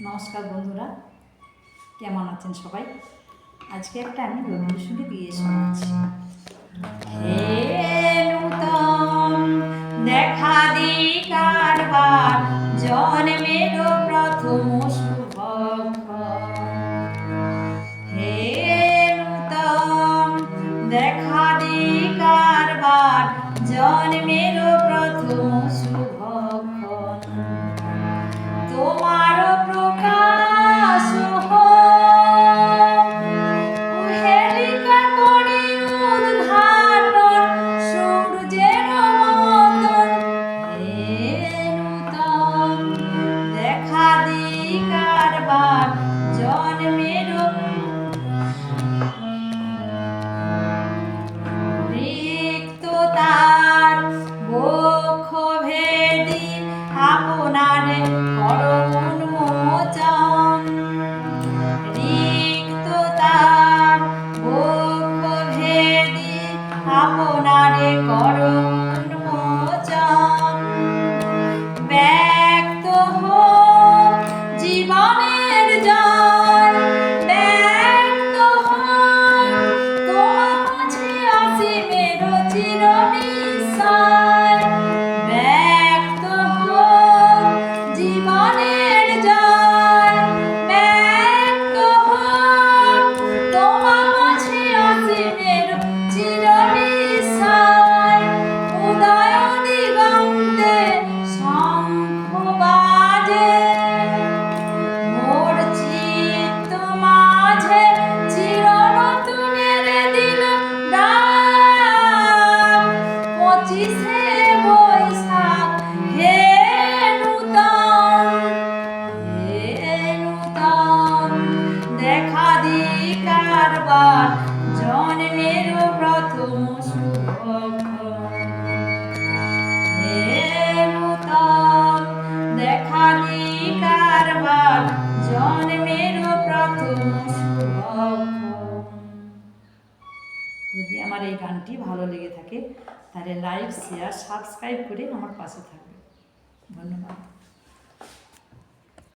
নমস্কার বন্ধুরা, কেমন আছেন সবাই? আজকে একটা আমি রবীন্দ্রসঙ্গীত দিয়ে শোনাচ্ছি। দেখা দি কারবার জন্মের প্রথম হে নূতন, দেখা দি কারবার জন্মের বক্ষ ভেদি আপনার করুণ মোচন। রিক্ত তার বক্ষ ভেদি আপনার করুণ কারবার জন্মের প্রথম দেখা দি কারবার জন্মের যদি আমার এই গানটি ভালো লেগে থাকে, তাহলে লাইক শেয়ার সাবস্ক্রাইব করে আমার পাশে থাকবে। ধন্যবাদ।